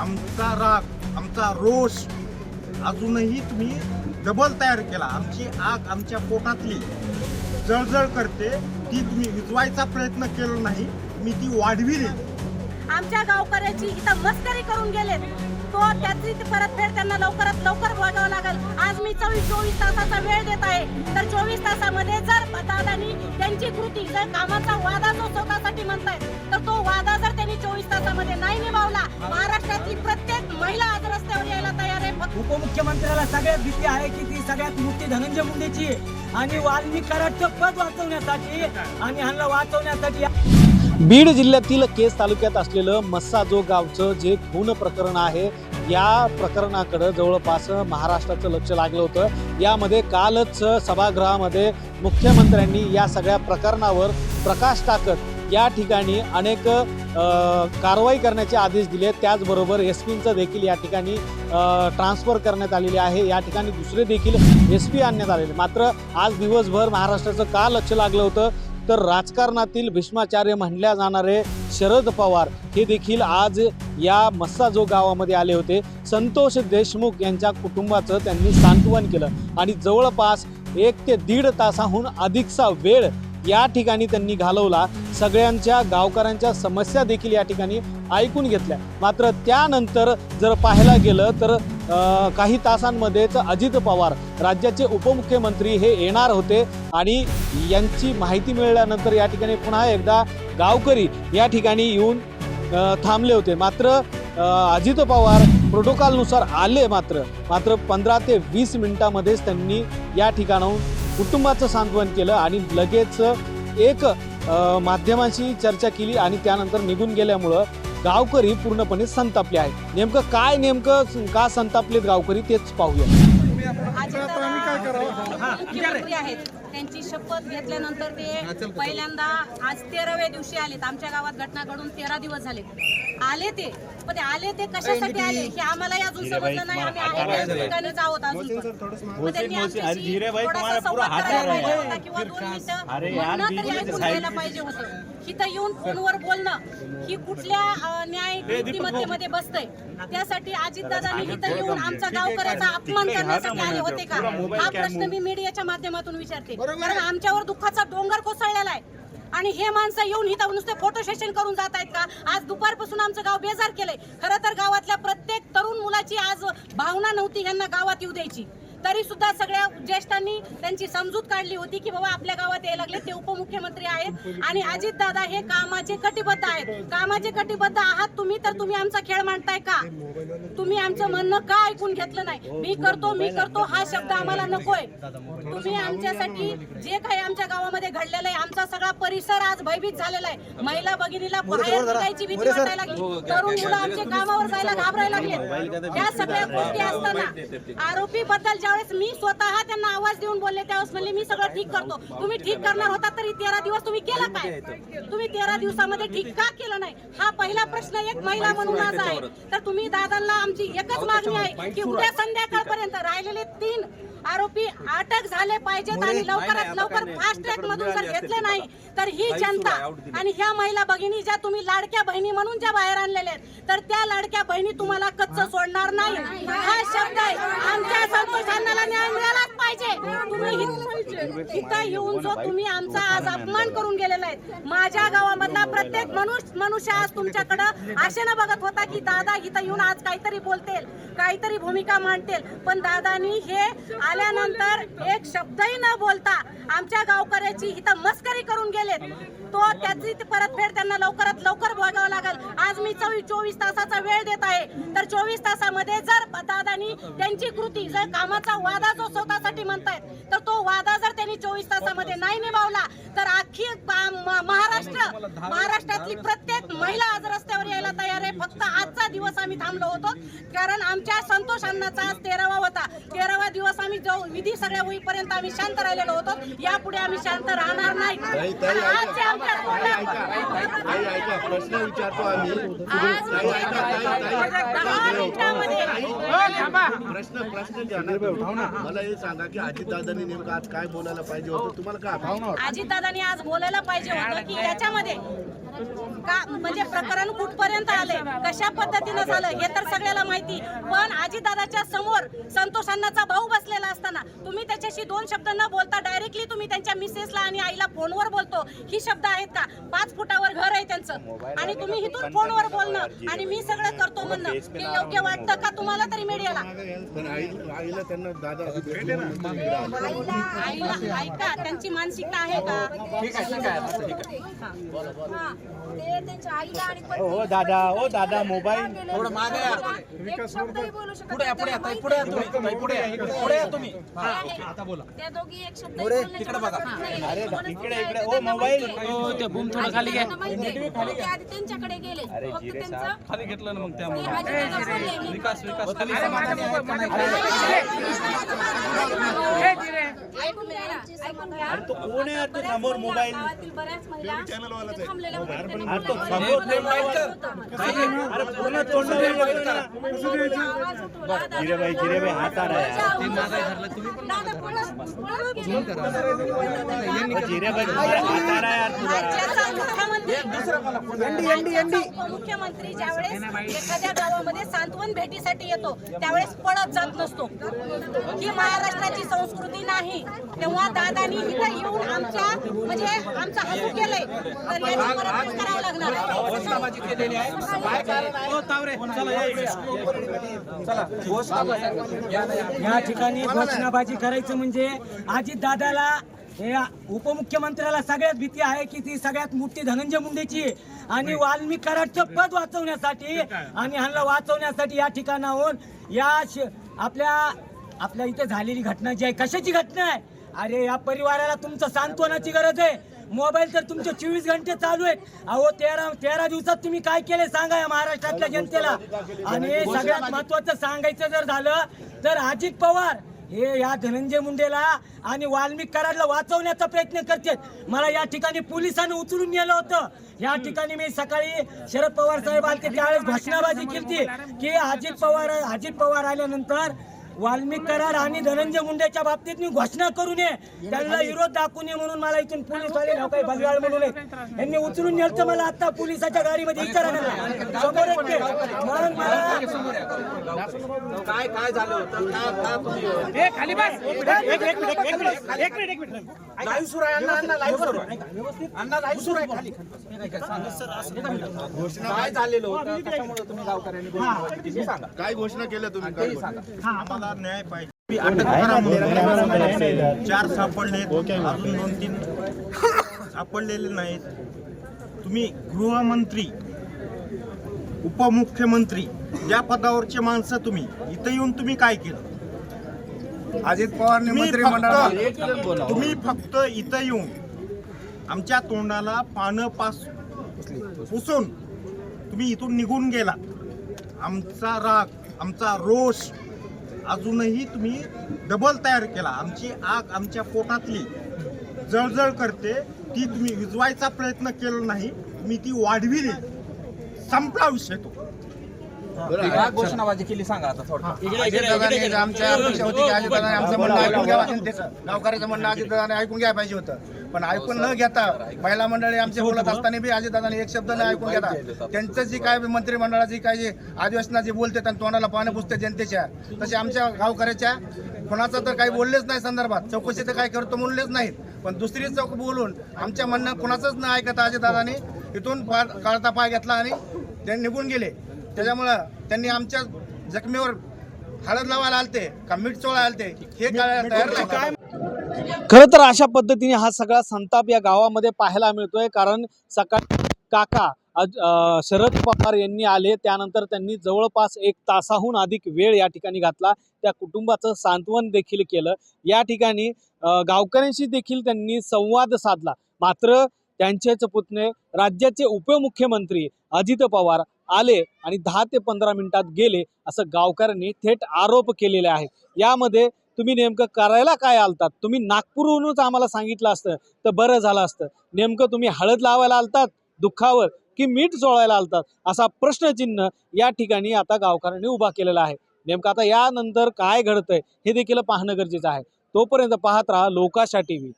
आमचा राग आमचा रोष अजूनही तुम्ही डबल तयार केला. आमची आग आमच्या पोटातली जळजळ करते. ती तुम्ही विजवायचा प्रयत्न केला नाही. मी ती वाढविली आमच्या गावकऱ्याची इथं मस्करी करून गेलेत. तो त्याची ती परतफेड त्यांना लवकरात लवकर बजावला मी चोवीस चोवीस तासाचा वेळ देत आहे तर चोवीस तासामध्ये जर दादानी त्यांची कृती जर कामाचा वादा जो स्वतःसाठी म्हणतायत तर तो वादा जर त्यांनी चोवीस तासामध्ये नाही निभावला महाराष्ट्रातली प्रत्येक महिला आज रस्त्यावर यायला तयार आहे उपमुख्यमंत्र्याला सगळ्यात भीती आहे की ती सगळ्यात मोठी धनंजय मुंडेची आहे. आणि वाल्मिक कराडचं पद वाचवण्यासाठी आणि ह्यांना वाचवण्यासाठी बीड जिल्ह्यातील केस तालुक्यात असलेलं मस्साजो गावचं जे खून प्रकरण आहे या प्रकरणाकडं जवळपास महाराष्ट्राचं लक्ष लागलं होतं. यामध्ये कालच सभागृहामध्ये मुख्यमंत्र्यांनी या सगळ्या प्रकरणावर प्रकाश टाकत या ठिकाणी अनेक कारवाई करण्याचे आदेश दिले. त्याचबरोबर एस पींचं देखील या ठिकाणी ट्रान्सफर करण्यात आलेले आहे. या ठिकाणी दुसरे देखील एस पी आणण्यात आलेले. मात्र आज दिवसभर महाराष्ट्राचं का लक्ष लागलं होतं? तर राजकारणातील भीष्माचार्य म्हणल्या जाणारे शरद पवार हे देखील आज या मस्साजो गावामध्ये आले होते. संतोष देशमुख यांच्या कुटुंबाचं त्यांनी सांत्वन केलं. आणि जवळपास एक ते दीड तासाहून अधिकचा वेळ या ठिकाणी त्यांनी घालवला. सगळ्यांच्या गावकऱ्यांच्या समस्या देखील या ठिकाणी ऐकून घेतल्या. मात्र त्यानंतर जर पाहायला गेलं तर अ, काही तासांमध्येच अजित पवार राज्याचे उपमुख्यमंत्री हे येणार होते आणि यांची माहिती मिळाल्यानंतर या ठिकाणी पुन्हा एकदा गावकरी या ठिकाणी येऊन थांबले होते. मात्र अजित पवार प्रोटोकॉलनुसार आले मात्र मात्र पंधरा ते वीस मिनिटामध्येच त्यांनी या ठिकाणाहून कुटुंबाचं सांत्वन केलं आणि लगेच एक माध्यमांशी चर्चा केली आणि त्यानंतर निघून गेल्यामुळं गावकरी पूर्णपणे संतापले आहेत. नेमकं काय नेमकं का संतापलेत गावकरी तेच पाहूया. मुख्यमंत्री आहेत. त्यांची शपथ घेतल्यानंतर ते पहिल्यांदा आज तेराव्या दिवशी आलेत. आमच्या गावात घटना घडून तेरा दिवस झाले. आले ते. पण ते आले ते कशासाठी आले? हे आम्हालाही अजून समजलं नाही. आम्ही आहे. त्या ठिकाणीच आहोत अजून. पण. मग. त्यांनी आमच्याशी थोडासा संवाद करायला पाहिजे होता किंवा दोन मिनिटं म्हणणं तरी ऐकून घ्यायला पाहिजे होतं. इथं येऊन फोनवर बोलणं ही कुठल्या न्याय नीतिमत्तेमध्ये बसतंय. त्यासाठी अजितदादांनी इथं येऊन आमचा गावकऱ्याचा अपमान करण्यासाठी आले होते का? हा प्रश्न मी मीडियाच्या माध्यमातून विचारते कारण आमच्यावर दुःखाचा डोंगर कोसळलेला आहे. आणि हे माणसं येऊन इथं नुसते फोटो सेशन करून जात आहेत का? आज दुपारपासून आमचं गाव बेजार केलंय. खरं तर गावातल्या प्रत्येक तरुण मुलाची आज भावना नव्हती यांना गावात येऊ द्यायची. तरी सुद्धा सगळ्या ज्येष्ठांनी त्यांची समजूत काढली होती की बाबा आपल्या गावात यायला लागले ते उपमुख्यमंत्री आहेत. आणि अजित दादा हे कामाचे कटिबद्ध आहेत. कामाचे कटिबद्ध आहात तुम्ही तर तुम्ही आमचा खेळ मांडताय का? तुम्ही आमचं म्हणणं का ऐकून घेतलं नाही? मी करतो मी करतो हा शब्द आम्हाला नकोय. तुम्ही आमच्यासाठी जे काही आमच्या गावामध्ये घडलेलं आहे आमचा सगळा परिसर आज भयभीत झालेला आहे. महिला भगिनीला बाहेर निघायची भीती वाटायला लागली. तरुण मुलं आमचे कामावर जायला घाबरायला लागले. या सगळ्या गोष्टी असताना आरोपी बद्दल ज्यावेळेस मी स्वतः त्यांना आवाज देऊन बोलले त्यावेळेस म्हणले मी सगळं ठीक करतो. तुम्ही ठीक करणार होता तरी तेरा दिवस तुम्ही केलं काय? तुम्ही तेरा दिवसामध्ये ठीक का केलं नाही? हा पहिला प्रश्न एक महिला म्हणून माझा आहे. तर तुम्ही दादांना आमची एकच मागणी आहे की उद्या संध्याकाळपर्यंत राहिलेले तीन आरोपी अटक झाले पाहिजेत आणि लवकरात लवकर फास्ट ट्रॅक मधून जर घेतले नाही तर ही जनता आणि ह्या महिला भगिनी ज्या तुम्ही लाडक्या बहिणी म्हणून ज्या बाहेर आणलेल्या आहेत तर त्या लाडक्या बहिणी तुम्हाला कच्च सोडणार नाही. हा शब्द आहे. आमच्या संतोषांना न्याय मिळालाच पाहिजे. तुम्ही इथं येऊन जो तुम्ही आमचा आज अपमान करून गेलेला आहे माझ्या गावामधला प्रत्येक मनुष्य मनुष्य आज तुमच्याकडं आशेनं बघत होता की दादा इथं येऊन आज काहीतरी बोलतील काहीतरी भूमिका मांडतील. पण दादानी हे आल्यानंतर एक शब्दही न बोलता आमच्या गावकऱ्याची इथं मस्करी करून गेलेत. तो त्याची परतफेड त्यांना लवकरात लवकर बघावं लागेल. आज मी चवी चोवीस तासाचा वेळ देत आहे. तर चोवीस तासामध्ये जर दादानी त्यांची कृती जर कामाचा वादा जो स्वतःसाठी म्हणतायत. तर तो वादा जर त्यांनी चोवीस तासामध्ये नाही निभावला तर अख्खी महाराष्ट्र. महाराष्ट्रातली प्रत्येक महिला आज रस्त्यावर यायला तयार आहे. फक्त आजचा दिवस आम्ही थांबलो होतो. कारण आमच्या संतोष अण्णाचा आज तेरावा होता. तेरावा दिवस आम्ही जो विधी सगळ्या होईपर्यंत आम्ही शांत राहिलेलो होतो. यापुढे आम्ही शांत राहणार नाही. प्रश्न विचारतो आम्ही. आज दहा मिनिटामध्ये प्रश्न प्रश्न घ्या ना. मला हे सांगा की अजितदादांनी नेमकं आज काय बोलायला पाहिजे होतं? तुम्हाला काय अजितदादांनी आज बोलायला पाहिजे होतं की याच्यामध्ये का म्हणजे प्रकरण कुठपर्यंत आले कशा पद्धतीनं झालं हे तर सगळ्याला माहिती पण आजीदादाच्या समोर संतोष अण्णाचा भाऊ बसलेला असताना तुम्ही त्याच्याशी दोन शब्द न बोलता डायरेक्टली तुम्ही त्यांच्या मिसेसला आणि आईला फोनवर बोलतो ही शब्द आहेत का पाच फुटावर घर आहे त्यांचं आणि तुम्ही इथून फोनवर बोलणं आणि मी सगळं करतो म्हणणं हे योग्य वाटतं का तुम्हाला तरी मीडियाला आई आईला ऐका त्यांची मानसिकता आहे का ते त्यांच्या आईला आणि हो दादा हो दादा मोबाईल. थोडं मागे एक शब्दही बोलू शकत नाही. त्यांना माहिती आहे. आता बोला. त्या दोघी एक शब्द तिकडे बघा. अरे इकडे इकडे. ओ मोबाईल. खाली घ्या. आधी त्यांच्याकडे गेले. फक्त त्यांचं खाली घेतलं ना मग त्या विकास विकास ऐकून घ्या. तो कोण आहे? तो समोर मोबाईल तो. समोर पूर्ण मुख्यमंत्री ज्यावेळेस एखाद्या गावामध्ये सांत्वन भेटीसाठी येतो त्यावेळेस पळत जात नसतो. ही महाराष्ट्राची संस्कृती नाही. तेव्हा दादानी इथं येऊन आमच्या म्हणजे आमचं हसू केलंय. तर याची परतफेड करावं लागणार या ठिकाणी घोषणाबाजी करायचं म्हणजे आजी दादाला हे उपमुख्यमंत्र्याला सगळ्यात भीती आहे की ती सगळ्यात मोठी धनंजय मुंडेची आणि वाल्मिक कराडचं पद वाचवण्यासाठी आणि ह्यांना वाचवण्यासाठी या ठिकाणाहून या आपल्या आपल्या इथे झालेली घटना जी आहे कशाची घटना आहे? अरे या परिवाराला तुमचं सांत्वनाची गरज आहे. मोबाईल तर तुमचे चोवीस घंटे चालू आहेत. अहो तेरा तेरा दिवसात तुम्ही काय केले सांगा या महाराष्ट्रातल्या जनतेला. आणि सगळ्यात महत्वाचं सांगायचं जर झालं तर अजित पवार हे या धनंजय मुंडेला आणि वाल्मिक कराडला वाचवण्याचा प्रयत्न करतात. मला या ठिकाणी पोलिसांनी उचलून नेलं होतं. या ठिकाणी मी सकाळी शरद पवार साहेब आले त्यावेळेस घोषणाबाजी केली की अजित पवार अजित पवार आल्यानंतर वाल्मिक कराड आणि धनंजय मुंडेच्या बाबतीत मी घोषणा करू नये. त्यांना विरोध दाखवू नये म्हणून मला इथून पोलीस वाले नाव काही बलगाड म्हणून. यांनी उचलून नेलं मला आता पोलिसाच्या गाडीमध्ये विचारा. समोर. म्हणून मला काय घोषणा केल्या तुम्ही? काय घोषणा? आम्हाला न्याय पाहिजे. अटक करा म्हणून. चार सापडले अजून दोन तीन सापडलेले नाहीत. तुम्ही गृहमंत्री उपमुख्यमंत्री या पदावरचे माणसं तुम्ही. इथं येऊन तुम्ही काय केलं? अजित फक्त तुम्ही फक्त इथं येऊन आमच्या तोंडाला पानं पास पुसून तुम्ही इथून निघून गेला. आमचा राग आमचा रोष अजूनही तुम्ही डबल तयार केला. आमची आग आमच्या पोटातली जळजळ करते. ती तुम्ही विजवायचा प्रयत्न केला नाही. तुम्ही ती वाढविली. संपला विषय तो. अजितदादांनी आमच्या अपेक्षा होती की अजितदादांनी आमचं म्हणणं ऐकून जनतेचं गावकऱ्याचं म्हणणं अजितदादाने ऐकून घ्यायला पाहिजे होतं. पण ऐकून न घेता महिला मंडळी आमचे बोलत असताना बी अजितदादाने एक शब्द न ऐकून घेता त्यांचं जी काय मंत्रिमंडळाची काय जे अधिवेशनात जे बोलते आणि तोंडाला पानं पुसते जनतेच्या तसे आमच्या गावकऱ्याच्या कोणाचं तर काही बोललेच नाही संदर्भात. चौकशी तर काय करतो म्हणलेच नाहीत. पण दुसरी चौक बोलून आमच्या म्हणणं कोणाचंच न ऐकता अजितदादाने इथून काढता पाय घेतला आणि ते निघून गेले. त्याच्यामुळं त्यांनी आमच्या जखमीवर हळद लावायला आलते का मीठ चोळायला आलते हे कळायला तयार नाही. खरं तर अशा पद्धतीने हा सगळा संताप या गावामध्ये पाहायला मिळतोय. कारण सकाळी काका शरद पवार यांनी आले. त्यानंतर त्यांनी जवळपास एक तासाहून अधिक वेळ या ठिकाणी घातला. त्या कुटुंबाचं सांत्वन देखील केलं. या ठिकाणी गावकऱ्यांशी देखील त्यांनी संवाद साधला. मात्र त्यांचेच पुतणे राज्याचे उपमुख्यमंत्री अजित पवार आले आणि दहा ते पंधरा मिनिटात गेले असं गावकऱ्यांनी थेट आरोप केलेले आहेत. यामध्ये तुम्ही नेमकं करायला काय आलतात? तुम्ही नागपूरहूनच आम्हाला सांगितलं असतं तर बरं झालं असतं. नेमकं तुम्ही हळद लावायला आलतात दुःखावर की मीठ चोळायला आलतात? असा प्रश्नचिन्ह या ठिकाणी आता गावकऱ्यांनी उभा केलेला आहे. नेमकं आता यानंतर काय घडतंय हे देखील पाहणं गरजेचं आहे. तोपर्यंत पाहत राहा लोकाशा टी व्ही